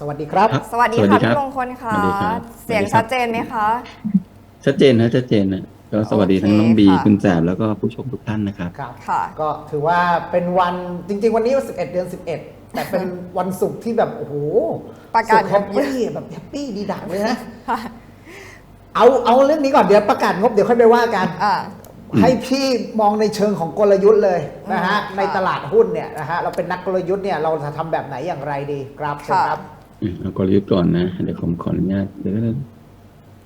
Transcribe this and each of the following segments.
สวัสดีครับครับสวัสดีสวัสดีค่ะครับพี่มงคลค่ะสวัสดีครับเสียงสวัสดีครับชัดเจนไหมคะ ชัดเจนนะชัดเจนนะก็สวัสดีทั้งน้องโอเคบีค่ะคุณแสบแล้วก็ผู้ชมทุกท่านนะครับครับค่ะก็ถือว่าเป็นวันจริง ๆ วันนี้วัน11เดือน11แต่เป็นวันศุกร์ที่แบบโอ้โหประกาศสุขแฮปปี้แบบแฮปปี้ดีดักเลยนะเอาเอาเรื่องนี้ก่อนเดี๋ยวประกาศงบเดี๋ยวค่อยไปว่ากันอ่าให้พี่มองในเชิงของกลยุทธ์เลยนะฮะอืมค่ะในตลาดหุ้นเนี่ยนะฮะเราเป็นนักกลยุทธ์เนี่ยเราจะทำแบบไหนอย่างไรดีครับเชิญค่ะครับอืม เอากลยุทธ์ก่อนนะ เดี๋ยวผมขออนุญาตเดี๋ยวนะ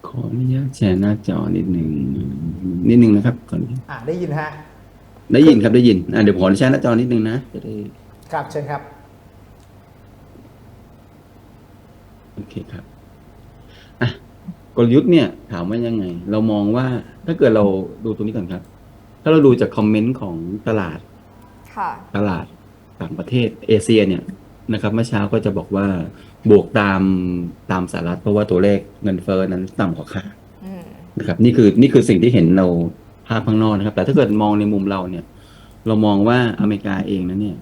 ขออนุญาตแชร์หน้าจอนิดหนึ่งนิดหนึ่งนะครับก่อนอ่าได้ยินฮะได้ยินครับได้ยินอะเดี๋ยวผมขอแชร์หน้าจอนิดหนึ่งนะจะได้ครับเชิญครับโอเคครับอะกลยุทธ์เนี่ยถามว่ายังไง เรามองว่าถ้าเกิดเราดูตรงนี้ก่อนครับ ถ้าเราดูจากคอมเมนต์ของตลาดค่ะตลาดต่างประเทศเอเชียเนี่ย นะครับเมื่อเช้าก็จะบอกว่าบวกตามตามสหรัฐเพราะว่าตัวเลขเงินเฟ้อนั้นต่ำกว่าคาดอืมนะครับนี่คือนี่คือสิ่งที่เห็นเราภาพข้างนอกนะครับ แต่ถ้าเกิดมองในมุมเราเนี่ย เรามองว่าอเมริกาเองนั้นเนี่ย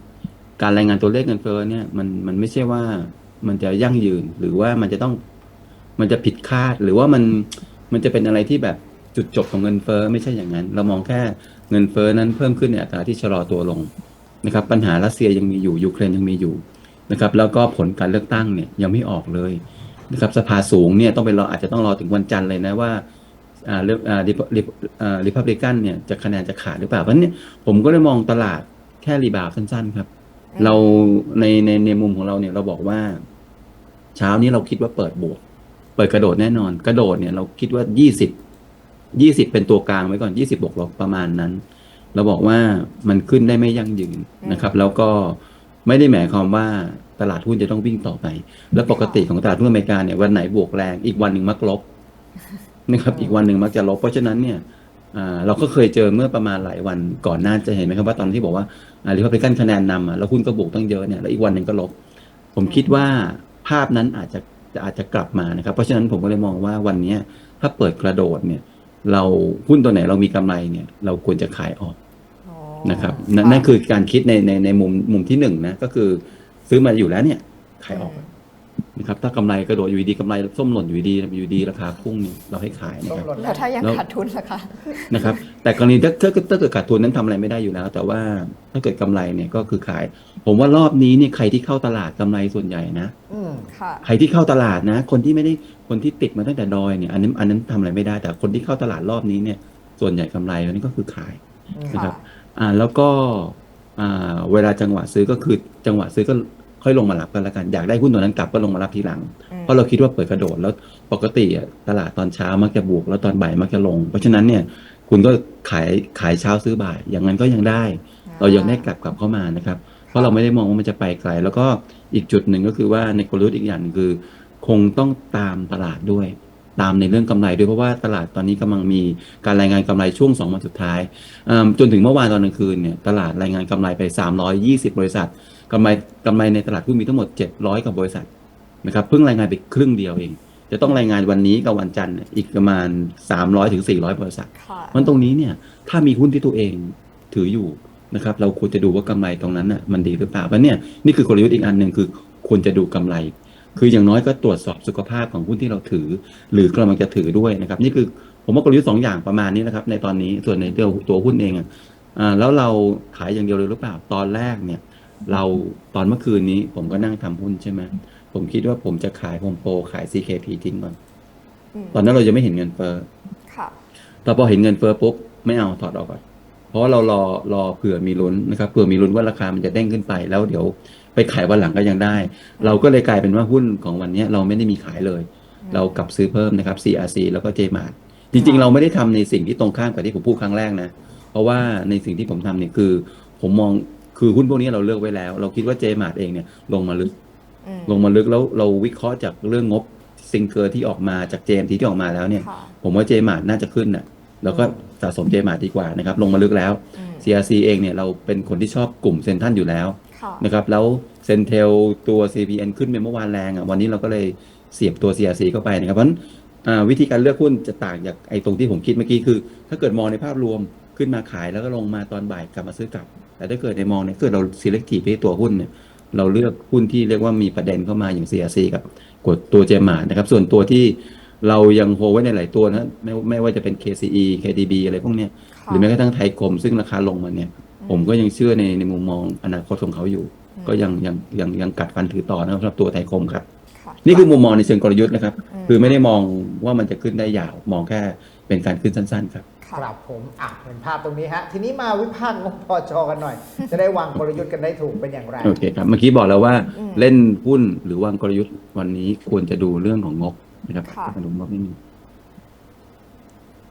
การรายงานตัวเลขเงินเฟ้อเนี่ยมันมันไม่ใช่ว่ามันจะยั่งยืนหรือว่ามันจะต้องมันจะผิดคาดหรือว่ามันมันจะเป็นอะไรที่แบบจุดจบของเงินเฟ้อไม่ใช่อย่างนั้น เรามองแค่เงินเฟ้อนั้นเพิ่มขึ้นในอัตราที่ชะลอตัวลงนะครับ ปัญหารัสเซียยังมีอยู่ยูเครนยังมีอยู่ นะครับ แล้วก็ผลการเลือกตั้งเนี่ยยังไม่ออกเลยนะครับสภาสูงเนี่ยต้องไปรออาจจะต้องรอถึงวันจันทร์เลยนะว่าอ่าเลือกอ่าริริอ่าริพับลิกันเนี่ยจะคะแนนจะขาดหรือเปล่าเพราะฉะนั้นเนี่ยผมก็เลยมองตลาดแค่รีบาวด์สั้นๆครับอืมเราในในในมุมของเราเนี่ยเราบอกว่า เช้านี้เราคิดว่าเปิดบวก เปิดกระโดดแน่นอน กระโดดเนี่ยเราคิดว่ายี่สิบยี่สิบเป็นตัวกลางไว้ก่อนยี่สิบบวกลบประมาณนั้น เราบอกว่ามันขึ้นได้ไม่ยั่งยืนนะครับ แล้วก็ไม่ได้หมายความว่า ตลาดหุ้นจะต้องวิ่งต่อไป แล้วปกติของตลาดหุ้นอเมริกาเนี่ยวันไหนบวกแรง อีกวันหนึ่งมักลบนะครับอีกวันหนึ่งมักจะลบ เพราะฉะนั้นเนี่ยอ่าเราก็เคยเจอเมื่อประมาณหลายวันก่อนหน้าจะเห็นไหมครับว่าตอนที่บอกว่าริพับลิกันคะแนนนำอะแล้วหุ้นก็บวกตั้งเยอะเนี่ยแล้วอีกวันหนึ่งก็ลบ ผมคิดว่าภาพนั้นอาจจะอาจจะกลับมานะครับเพราะฉะนั้นผมก็เลยมองว่าวันเนี้ยถ้าเปิดกระโดดเนี่ย เราหุ้นตัวไหนเรามีกำไรเนี่ย เราควรจะขายออกอ๋อนะครับนั่นนั่นคือการคิดในในในมุมมุมที่หนึ่งนะก็คือ ซื้อมาอยู่แล้วเนี่ยขายออกนะครับ ถ้ากำไรกระโดดอยู่ดีกำไรส้มหล่นอยู่ดีอยู่ดีราคาพุ่งเนี่ยเราให้ขายนะส้มครับหล่นแล้วถ้ายังแล้วขาดทุนล่ะคะนะครับ แต่กรณีถ้าถ้าถ้าเกิดขาดทุนนั้นทำอะไรไม่ได้อยู่แล้ว แต่ว่าถ้าเกิดกำไรเนี่ยก็คือขาย ผมว่ารอบนี้เนี่ยใครที่เข้าตลาดกำไรส่วนใหญ่นะอืมค่ะใครที่เข้าตลาดนะ คนที่ไม่ได้คนที่ติดมาตั้งแต่ดอยเนี่ยอันนั้นอันนั้นทำอะไรไม่ได้ แต่คนที่เข้าตลาดรอบนี้เนี่ย ส่วนใหญ่กำไรอันนี้ก็คือขายอืมนะครับ อ่าแล้วก็อ่า เวลาจังหวะซื้อก็คือจังหวะซื้อก็ค่อยลงมารับกันละกัน อยากได้หุ้นตัวนั้นกลับก็ลงมารับทีหลังอืมเพราะเราคิดว่าเปิดกระโดดแล้วปกติอะตลาดตอนเช้ามักจะบวกแล้วตอนบ่ายมักจะลง เพราะฉะนั้นเนี่ยคุณก็ขายขายเช้าซื้อบ่าย อย่างนั้นก็ยังได้ เรายังได้กลับกลับเข้ามานะครับ เพราะเราไม่ได้มองว่ามันจะไปไกล แล้วก็อีกจุดหนึ่งก็คือว่าในกลยุทธ์อีกอย่างหนึ่งคือ คงต้องตามตลาดด้วย ตามในเรื่องกำไรด้วยเพราะว่าตลาดตอนนี้กำลังมีการรายงานกำไรช่วงสองวันสุดท้ายอืมจนถึงเมื่อวานตอนกลางคืนเนี่ยตลาดรายงานกำไรไป 320 บริษัทกำไรกำไรในตลาดหุ้นมีทั้งหมด 700 กว่าบริษัทนะครับเพิ่งรายงานไปครึ่งเดียวเอง จะต้องรายงานวันนี้กับวันจันทร์เนี่ยอีกประมาณ 300ถึง400 บริษัทค่ะมันตรงนี้เนี่ยถ้ามีหุ้นที่ตัวเองถืออยู่นะครับเราควรจะดูว่ากำไรตรงนั้นน่ะมันดีหรือเปล่าเพราะเนี่ยนี่คือกลยุทธ์อีกอันหนึ่งคือควรจะดูกำไร คืออย่างน้อยก็ตรวจสอบสุขภาพของหุ้นที่เราถือ หรือกำลังจะถือด้วยนะครับ นี่คือผมว่ากลยุทธ์สองอย่างประมาณนี้นะครับ ในตอนนี้ส่วนในตัวตัวหุ้นเองอะอ่าแล้วเราขายอย่างเดียวเลยหรือเปล่าตอนแรกเนี่ย เราตอนเมื่อคืนนี้ผมก็นั่งทำหุ้นใช่ไหมผมคิดว่าผมจะขายโฮมโปรขาย CKP ทิ้งก่อนมตอนนั้นเรายังไม่เห็นเงินเฟ้อค่ะแต่พอเห็นเงินเฟ้อปุ๊บไม่เอาถอดออกก่อน เพราะว่าเรารอรอเผื่อมีลุ้นนะครับเผื่อมีลุ้นว่าราคามันจะเด้งขึ้นไปแล้วเดี๋ยวไปขายวันหลังก็ยังได้ เราก็เลยกลายเป็นว่าหุ้นของวันนี้เราไม่ได้มีขายเลย เรากลับซื้อเพิ่มนะครับ CRC แล้วก็ JMart จริง ๆ เราไม่ได้ทำในสิ่งที่ตรงข้ามกับที่ผมพูดครั้งแรกนะ เพราะว่าในสิ่งที่ผมทำเนี่ยคือ ผมมองคือหุ้นพวกนี้เราเลือกไว้แล้ว เราคิดว่า JMart เองเนี่ยลงมาลึกอืมลงมาลึกแล้วเราวิเคราะห์จากเรื่องงบซิงเกอร์ที่ออกมาจาก JMT ที่ออกมาแล้วเนี่ยค่ะผมว่าเจมาร์น่าจะขึ้นน่ะ แล้วก็สะสมเจมาร์ดีกว่านะครับลงมาลึกแล้วอืม CRC เองเนี่ยเราเป็นคนที่ชอบกลุ่มเซนทันอยู่แล้วค่ะนะครับแล้วเซนเทลตัว CPN ขึ้นไปเมื่อวานแรงอะวันนี้เราก็เลยเสียบตัว CRC เข้าไปนะครับเพราะฉะนั้นอ่าวิธีการเลือกหุ้นจะต่างจากไอ้ตรงที่ผมคิดเมื่อกี้คือ ถ้าเกิดมองในภาพรวมขึ้นมาขายแล้วก็ลงมาตอนบ่ายกลับมาซื้อกลับ แต่ถ้าเกิดในมองเนี่ยเกิดเรา selective ไปที่ตัวหุ้นเนี่ยเราเลือกหุ้นที่เรียกว่ามีประเด็นเข้ามาอย่าง CRC กับกดตัวเจมานะครับส่วนตัวที่ เรายังโฮไว้ในหลายตัวนะไม่ไม่ว่าจะเป็น KCE KDB อะไรพวกเนี้ยค่ะหรือแม้กระทั่งไทยคมซึ่งราคาลงมาเนี่ย ผมก็ยังเชื่อในในมุมมองอนาคตของเขาอยู่ ก็ยังยังยังยังกัดฟันถือต่อนะครับสำหรับตัวไทยคมครับค่ะนี่คือมุมมองในเชิงกลยุทธ์นะครับอืมคือไม่ได้มองว่ามันจะขึ้นได้ยาวมองแค่เป็นการขึ้นสั้น ๆ ครับค่ะครับผมอะเห็นภาพตรงนี้ฮะ ทีนี้มาวิพากษ์งบพอจอกันหน่อย จะได้วางกลยุทธ์กันได้ถูกเป็นอย่างไรโอเคครับเมื่อกี้บอกแล้วว่าอืมเล่นหุ้นหรือวางกลยุทธ์วันนี้ควรจะดูเรื่องของงบ นะครับค่ะมาดูงบนิดนึง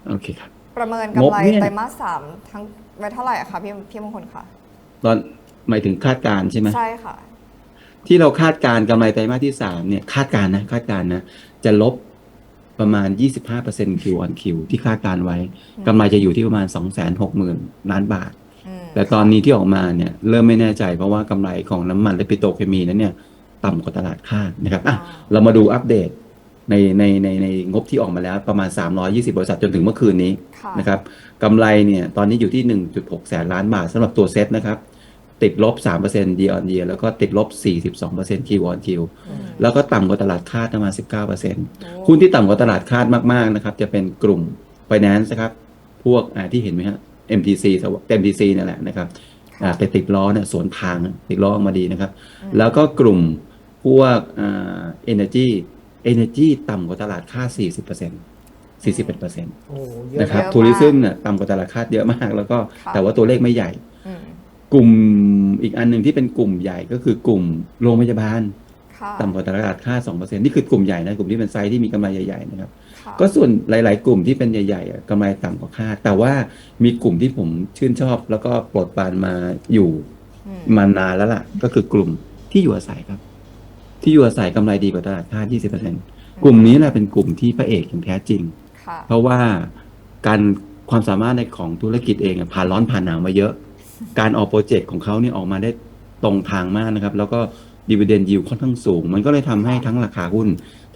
โอเคครับ ประเมินงกำบไรเนี่ย ไตรมาสสามทั้งไว้เท่าไหร่อะคะพี่พี่มงคลค่ะตตอนหมายถึงคาดการณ์ใช่ไหม ใช่ค่ะ ที่เราคาดการณ์กำไรไตรมาสที่สามเนี่ยคาดการณ์นะคาดการณ์นะจะลบประมาณ 25% Q on Q ที่คาดการณ์ไว้อืม กำไรจะอยู่ที่ประมาณ 260,000 ล้านบาท อืมแต่ตอนนี้ที่ออกมาเนี่ยเริ่มไม่แน่ใจเพราะว่ากำไรของน้ำมันและปิโตรเคมีนั้นเนี่ยต่ำกว่าตลาดคาดนะครับอะเรามาดูอัปเดต ในในในในงบที่ออกมาแล้วประมาณ 320 บริษัทจนถึงเมื่อคืนนี้ค่ะนะครับกำไรเนี่ยตอนนี้อยู่ที่ 1.6 แสนล้านบาทสำหรับตัวเซ็ตนะครับ ติดลบ 3% year on year แล้วก็ติดลบ 42% Q on Q อืมแล้วก็ต่ำกว่าตลาดคาดประมาณ 19%โอ้หุ้นที่ต่ำกว่าตลาดคาดมากๆนะครับ จะเป็นกลุ่ม finance นะครับ พวกอ่าที่เห็นไหมฮะ MTC สว MTC นั่นแหละนะครับอ่าไปติดล้อเนี่ยสวนทางติดล้อออกมาดีนะครับอืมแล้วก็กลุ่มพวกอ่า energy energy ต่ำกว่าตลาดคาด40% 41%โอ้โหเยอะนะครับเยอะมากทัวริซึมเนี่ยต่ำกว่าตลาดคาดเยอะมาก แล้วก็ค่ะแต่ว่าตัวเลขไม่ใหญ่ อืมกลุ่มอีกอันหนึ่งที่เป็นกลุ่มใหญ่ก็คือกลุ่มโรงพยาบาล ค่ะต่ำกว่าตลาดคาด2%นี่คือกลุ่มใหญ่นะกลุ่มที่เป็นไซส์ที่มีกำไรใหญ่ๆนะครับ ค่ะก็ส่วนหลาย ๆ กลุ่มที่เป็นใหญ่ๆอะกำไรต่ำกว่าคาดแต่ว่ามีกลุ่มที่ผมชื่นชอบ แล้วก็โปรดปรานมาอยู่อืมมานานแล้วล่ะ ก็คือกลุ่มที่อยู่อาศัยครับ ที่อยู่อาศัยกำไรดีกว่าตลาดคาด20%กลุ่มนี้แหละเป็นกลุ่มที่พระเอกอย่างแท้จริงค่ะเพราะว่าการความสามารถในของธุรกิจเองอะผ่านร้อนผ่านหนาวมาเยอะ การออกโปรเจกต์ของเขาเนี่ยออกมาได้ตรงทางมากนะครับ แล้วก็ดีเวเดนยิวค่อนข้างสูง มันก็เลยทำให้ทั้งราคาหุ้น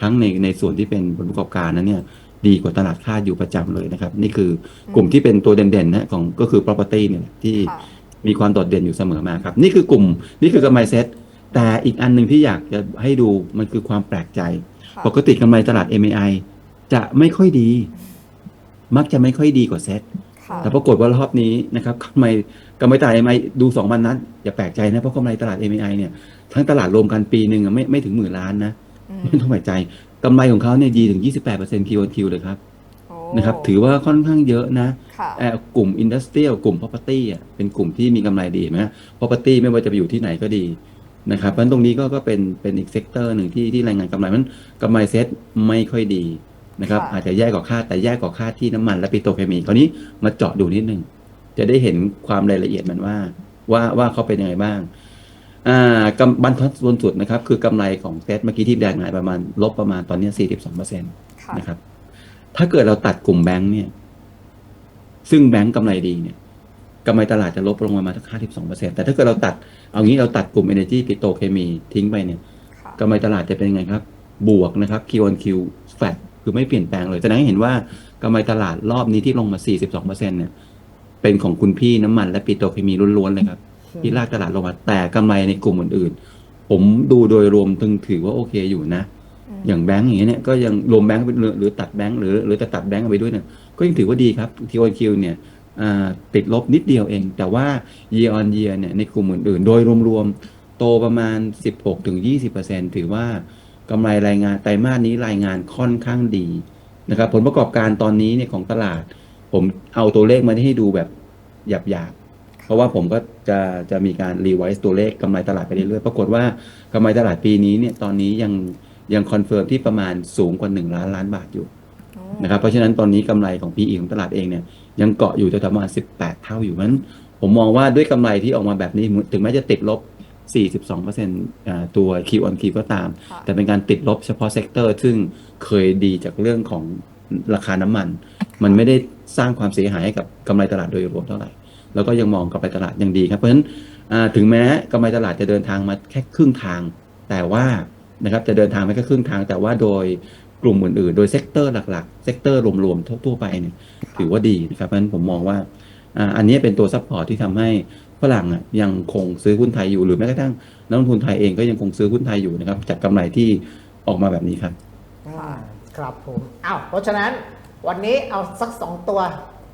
ทั้งในในส่วนที่เป็นผลประกอบการนั้นเนี่ยดีกว่าตลาดคาดอยู่ประจำเลยนะครับ นี่คือกลุ่มที่เป็นตัวเด่นๆนะของก็คือ property เนี่ยที่ค่ะมีความโดดเด่นอยู่เสมอมาครับ นี่คือกลุ่มนี่คือกำไรเซ็ต แต่อีกอันหนึ่งที่อยากจะให้ดูมันคือความแปลกใจค่ะปกติกำไรตลาด MAI จะไม่ค่อยดี มักจะไม่ค่อยดีกว่าเซ็ตค่ะแต่ปรากฏว่ารอบนี้นะครับกำไรกำไรตลาด MAI ดูสองวันนั้นอย่าแปลกใจนะ เพราะกำไรตลาด MAI เนี่ยทั้งตลาดรวมกันปีหนึ่งอะไม่ไม่ถึงหมื่นล้านนะอืมไม่ต้องแปลกใจกำไรของเขาเนี่ยดีถึง 28% Q on Q เลยครับโอ้นะครับถือว่าค่อนข้างเยอะนะค่ะเอ่อกลุ่ม Industrial กลุ่ม Property อะเป็นกลุ่มที่มีกำไรดีเห็นไหม Property ไม่ว่าจะไปอยู่ที่ไหนก็ดี นะครับเพราะฉะนั้นตรงนี้ก็ก็เป็นเป็นอีกเซกเตอร์หนึ่งที่ที่รายงานกำไรมันกำไรเซ็ตไม่ค่อยดีนะครับค่ะอาจจะแย่กว่าคาดแต่แย่กว่าคาดที่น้ำมันและปิโตรเคมีคราวนี้มาเจาะดูนิดนึงจะได้เห็นความรายละเอียดมันว่าว่าว่าเขาเป็นยังไงบ้างอ่ากำบรรทัดบนสุดนะครับ คือกำไรของเซ็ตเมื่อกี้ที่แดงหายประมาณลบประมาณตอนนี้42เปอร์เซ็นต์ค่ะนะครับ ถ้าเกิดเราตัดกลุ่มแบงค์เนี่ย ซึ่งแบงค์กำไรดีเนี่ย กำไรตลาดจะลบลงมาประมาณสัก52เปอร์เซ็นแต่ถ้าเกิดเราตัด เอางี้เราตัดกลุ่ม Energy ปิโตรเคมีทิ้งไปเนี่ยค่ะกำไรตลาดจะเป็นยังไงครับ บวกนะครับ Q on Q flat คือไม่เปลี่ยนแปลงเลยแสดงให้เห็นว่ากำไรตลาดรอบนี้ที่ลงมา 42เปอร์เซ็นเนี่ย เป็นของคุณพี่น้ำมันและปิโตรเคมีล้วนๆเลยครับ ที่ลากตลาดลงมาแต่กำไรในกลุ่มอื่นๆ ผมดูโดยรวมถึงถือว่าโอเคอยู่นะอืมอย่างแบงก์อย่างเงี้ยเนี่ยก็ยังรวมแบงก์ไปหรือหรือตัดแบงก์หรือหรือจะตัดแบงก์ไปด้วยเนี่ยก็ยังถือว่าดีครับ Q on Q เนี่ยอ่า ติดลบนิดเดียวเอง แต่ว่า year on year เนี่ยในกลุ่มอื่นๆ โดยรวมๆ โตประมาณ 16-20%ถือว่ากำไรรายงานไตรมาสนี้รายงานค่อนข้างดีนะครับผลประกอบการตอนนี้เนี่ยของตลาด ผมเอาตัวเลขมาให้ดูแบบหยาบๆ เพราะว่าผมก็จะจะมีการรีไวซ์ตัวเลขกำไรตลาดไปเรื่อยๆ ปรากฏว่ากำไรตลาดปีนี้เนี่ยตอนนี้ยังยังคอนเฟิร์มที่ประมาณสูงกว่า 1 ล้านล้านบาทอยู่ นะครับเพราะฉะนั้นตอนนี้กำไรของ PE ของตลาดเองเนี่ยยังเกาะอยู่จะประมาณ 18 เท่าอยู่เพราะฉะนั้น ผมมองว่าด้วยกำไรที่ออกมาแบบนี้ถึงแม้จะติดลบ 42%อ่าตัว Q on Q ก็ตามค่ะแต่เป็นการติดลบเฉพาะเซกเตอร์ ซึ่งเคยดีจากเรื่องของราคาน้ำมัน มันไม่ได้สร้างความเสียหายให้กับกำไรตลาดโดยรวมเท่าไหร่ แล้วก็ยังมองกำไรตลาดยังดีครับเพราะฉะนั้นอ่าถึงแม้กำไรตลาดจะเดินทางมาแค่ครึ่งทาง แต่ว่านะครับจะเดินทางมาแค่ครึ่งทาง แต่ว่าโดย กลุ่มอื่นๆ โดยเซกเตอร์หลักๆ เซกเตอร์รวมๆทั่วๆไปเนี่ยถือว่าดีนะครับเพราะฉะนั้นผมมองว่าอ่าอันนี้เป็นตัวซัพพอร์ตที่ทำให้ฝรั่งอะยังคงซื้อหุ้นไทยอยู่หรือแม้กระทั่งนักลงทุนไทยเองก็ยังคงซื้อหุ้นไทยอยู่นะครับจากกำไรที่ออกมาแบบนี้ครับอืมครับผมอ้าวเพราะฉะนั้นวันนี้เอาสักสองตัว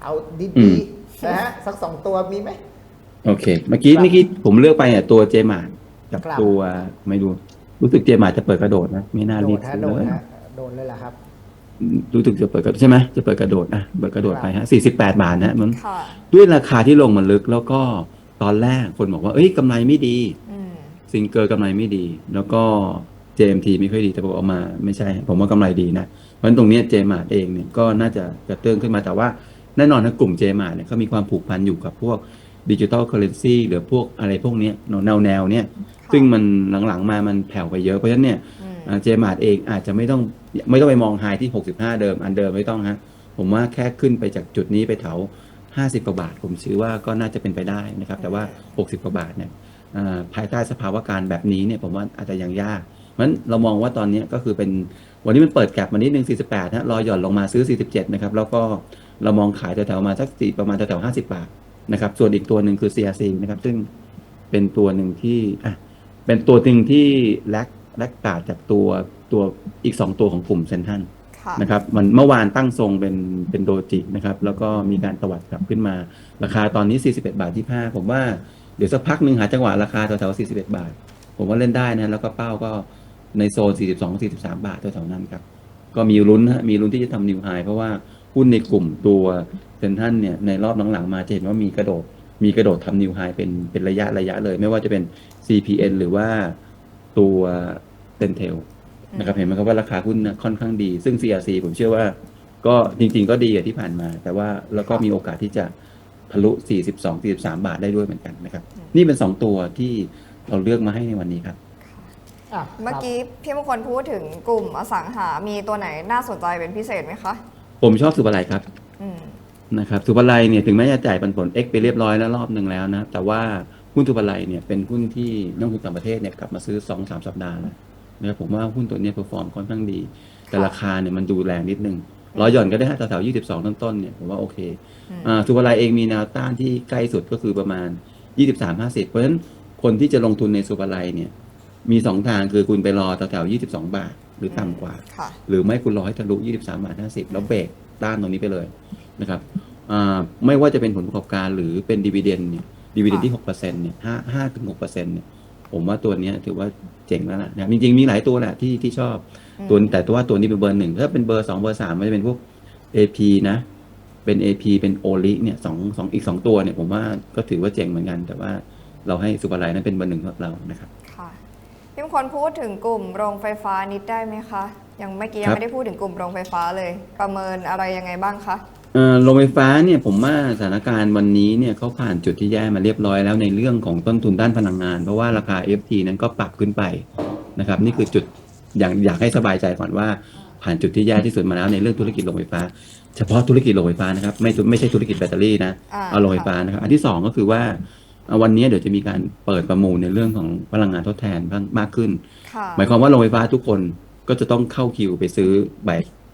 เอาอืดีมๆนะฮะสักสองตัวมีไหมโอเค เมื่อกี้ครับเมื่อกี้ผมเลือกไปเนี่ยตัวเจมาร์กับครับตัวไม่รู้รู้สึกเจมาร์จะเปิดกระโดดนะ ไม่น่าโดรีนบฮะซื้อโดนเลยฮะ โดนเลยล่ะครับ รู้สึกจะเปิดกระใช่ไหมจะเปิดกระโดดอะเปิดกระโดดไปฮะสี่สิบแปดบาทนะมันค่ะด้วยราคาที่ลงมาลึกแล้วก็ตอนแรกคนบอกว่าเอ้ยกำไรไม่ดีอืมซิงเกอร์กำไรไม่ดี แล้วก็ JMT ไม่ค่อยดีแต่ผมเอามาไม่ใช่ ผมว่ากำไรดีนะเพราะฉะนั้นตรงเนี้เจมาร์เองเนี่ยก็น่าจะกระเตื้องขึ้นมาแต่ว่าแน่นอนนะกลุ่มเจมาร์เนี่ยเขามีความผูกพันอยู่กับพวกดิจิ t a ลเคอร์เรนซีหรือพวกอะไรพวกเนี้ยแนวแนวๆเนี่ยซึ่งมันหลังๆมามันแผ่วไปเยอะเพราะฉะนั้นเนี่ยอืมเจมาร์เองอาจจะไม่ต้อง ไม่ต้องไปมองไฮที่ 65 เดิม อันเดิมไม่ต้องฮะผมว่าแค่ขึ้นไปจากจุดนี้ไปแถว 50 กว่าบาท ผมชื่อว่าก็น่าจะเป็นไปได้นะครับ แต่ว่า 60 กว่าบาทเนี่ยภายใต้สภาวะการแบบนี้เนี่ยผมว่าอาจจะยังยากเพราะฉะนั้นเรามองว่าตอนนี้ก็คือเป็นวันนี้มันเปิดแกลบมานิดนึง 48นะรอหย่อนลงมาซื้อ 47 นะครับ แล้วก็เรามองขายแถวๆมาสักสี่ประมาณแถวๆ50 บาทนะครับ ส่วนอีกตัวหนึ่งคือ CRC นะครับ ซึ่งเป็นตัวหนึ่งที่อะเป็นตัวหนึ่งที่แลกแลกกาดจากตัว ตัวอีก 2 ตัวของกลุ่มเซนทันค่ะนะครับมันเมื่อวานตั้งทรงเป็นเป็นโดจินะครับ แล้วก็มีการตวัดกลับขึ้นมา ราคาตอนนี้ 41 บาท25ผมว่าเดี๋ยวสักพักหนึ่งหาจังหวะราคาแถวๆ41 บาท ผมว่าเล่นได้นะแล้วก็เป้าก็ในโซน 42 43 บาทแถวๆนั้นครับ ก็มีลุ้นฮะมีลุ้นที่จะทำนิวไฮเพราะว่าหุ้นในกลุ่มตัวเซนทันเนี่ยในรอบหลังๆมาจะเห็นว่ามีกระโดดมีกระโดดทำนิวไฮเป็นเป็นระยะระยะเลย ไม่ว่าจะเป็น CPN หรือว่าตัวเซนเทล นะครับเห็นไหมครับว่าราคาหุ้นน่ะค่อนข้างดี ซึ่ง CRC ผมเชื่อว่าก็จริง ๆ ก็ดีกว่าที่ผ่านมา แต่ว่าแล้วก็มีโอกาสที่จะทะลุ 42 43 บาทได้ด้วยเหมือนกันนะครับ นี่เป็น 2 ตัวที่เราเลือกมาให้ในวันนี้ครับอะเมื่อกี้พี่มงคลพูดถึงกลุ่มอสังหา มีตัวไหนน่าสนใจเป็นพิเศษไหมคะ ผมชอบสุภาลัยครับอืมนะครับสุภาลัยเนี่ยถึงแม้จะจ่ายปันผล X ไปเรียบร้อยแล้วรอบหนึ่งแล้วนะ แต่ว่าหุ้นสุภาลัยเนี่ยเป็นหุ้นที่นักลงทุนต่างประเทศเนี่ยกลับมาซื้อ 2-3 สัปดาห์แล้ว นะครับผมว่าหุ้นตัวเนี้เพอร์ฟอร์มค่อนข้างดี แต่ราคาเนี่ยมันดูแรงนิดนึงร้อยหย่อนก็ได้แถวๆ22ต้นๆเนี่ยผมว่าโอเคอืมอ่าสุภาลัยเองมีแนวต้านที่ใกล้สุดก็คือประมาณ23-50เพราะฉะนั้นคนที่จะลงทุนในสุภาลัยเนี่ยมีสองทางคือคุณไปรอแถวๆ22บาทหรือต่ำกว่าค่ะหรือไม่คุณรอให้ทะลุ23บาท50แล้วเบรกต้านตรงนี้ไปเลยนะครับอ่าไม่ว่าจะเป็นผลประกอบการหรือเป็นดีเวเดนเนี่ยดีเวเดนที่6%เนี่ย5 5ถึง6%เนี่ยผมว่าตัวเนี้ยถือว่า เจ๋งแล้วล่ะนะครับจริงๆมีหลายตัวแหละที่ที่ชอบอืมตัวแต่ตัวว่าตัวนี้เป็นเบอร์หนึ่งถ้าเป็นเบอร์สองเบอร์สามมันจะเป็นพวก AP นะ เป็น AP เป็นโอลิเนี่ยสองสองอีกสองตัวเนี่ยผมว่าก็ถือว่าเจ๋งเหมือนกัน แต่ว่าเราให้สุภาลัยนั้นเป็นเบอร์หนึ่งสำหรับเรานะครับค่ะพี่มงคลพูดถึงกลุ่มโรงไฟฟ้านิดได้ไหมคะยังเมื่อกี้ยัคงรับไม่ได้พูดถึงกลุ่มโรงไฟฟ้าเลย ประเมินอะไรยังไงบ้างคะ เอ่อโรงไฟฟ้าเนี่ยผมว่าสถานการณ์วันนี้เนี่ยเขาผ่านจุดที่แย่มาเรียบร้อยแล้วในเรื่องของต้นทุนด้านพลังงาน เพราะว่าราคา FT นั้นก็ปรับขึ้นไปนะครับ นี่คือจุดอย่างอยากให้สบายใจก่อนว่าผ่านจุดที่แย่ที่สุดมาแล้วในเรื่องธุรกิจโรงไฟฟ้า เฉพาะธุรกิจโรงไฟฟ้านะครับไม่ไม่ใช่ธุรกิจแบตเตอรี่นะอ่า เอาโรงไฟฟ้านะครับอันที่สองก็คือว่าเอ่อวันนี้เดี๋ยวจะมีการเปิดประมูลในเรื่องของพลังงานทดแทนมากขึ้น ค่ะ หมายความว่าโรงไฟฟ้าทุกคนก็จะต้องเข้าคิวไปซื้อใบ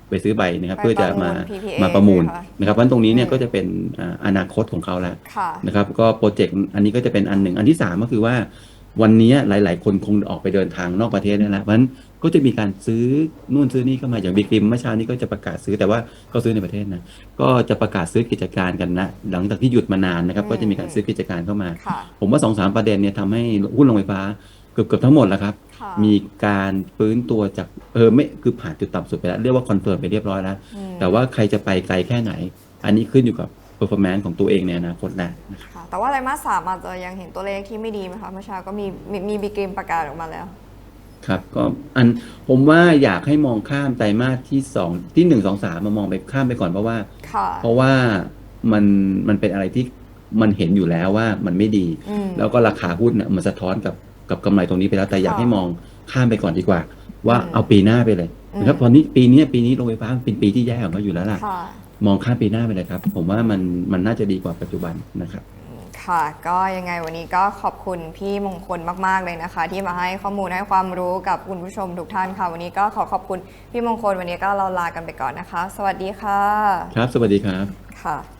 ไปซื้อใบนะครับไปเพื่อจะมาประมูล PPA มาประมูลใช่ไหมคะนะครับเพราะฉะนั้นตรงนี้เนี่ยอืมก็จะเป็นอ่าอนาคตของเขาแล้วค่ะนะครับ ก็โปรเจกต์อันนี้ก็จะเป็นอันหนึ่งอันที่สามก็คือว่า วันนี้หลาย ๆ คนคงออกไปเดินทางนอกประเทศนั่นแหละเพราะฉะนั้นก็จะมีการซื้อนู่นซื้อนี่เข้ามาอย่างบิ๊กริมเมื่อเช้านี้ก็จะประกาศซื้อแต่ว่าก็ซื้อในประเทศนะก็จะประกาศซื้อกิจการกันนะหลังจากที่หยุดมานานนะครับอืมก็จะมีการซื้อกิจการเข้ามาค่ะผมว่าสองสามประเด็นเนี่ยทำให้หุ้นโรงไฟฟ้าเกือบเกือบทั้งหมดแล้วครับ ค่ะมีการฟื้นตัวจากเออไม่คือผ่านจุดต่ำสุดไปแล้วเรียกว่าคอนเฟิร์มไปเรียบร้อยแล้ว อืมแต่ว่าใครจะไปไกลแค่ไหน อันนี้ขึ้นอยู่กับ performance ของตัวเองในอนาคตแหละนะครับค่ะ แต่ว่าไตรมาสสามอาจจะยังเห็นตัวเลขที่ไม่ดีไหมคะเมื่อเช้าก็มีมีมีบีกริมประกาศออกมาแล้ว ครับก็อันผมว่าอยากให้มองข้ามไตรมาสที่สองที่หนึ่งสองสามมามองไปข้ามไปก่อนเพราะว่า ค่ะ เพราะว่ามันมันเป็นอะไรที่มันเห็นอยู่แล้วว่ามันไม่ดี อืมแล้วก็ราคาหุ้นน่ะมันสะท้อนกับ กับกำไรตรงนี้ไปแล้ว แต่อยากค่ะให้มองข้ามไปก่อนดีกว่า ว่าอืมเอาปีหน้าไปเลยอืมนะครับตอนนี้ปีนี้ปีนี้โรงไฟฟ้ามันเป็นปีที่แย่ของเขาอยู่แล้วล่ะค่ะ มองข้ามปีหน้าไปเลยครับ ผมว่ามันมันน่าจะดีกว่าปัจจุบันนะครับค่ะก็ยังไงวันนี้ก็ขอบคุณพี่มงคลมาก ๆ เลยนะคะ ที่มาให้ข้อมูลให้ความรู้กับคุณผู้ชมทุกท่านค่ะ วันนี้ก็ขอขอบคุณพี่มงคลวันนี้ก็เราลากันไปก่อนนะคะ สวัสดีค่ะ ครับ สวัสดีครับค่ะ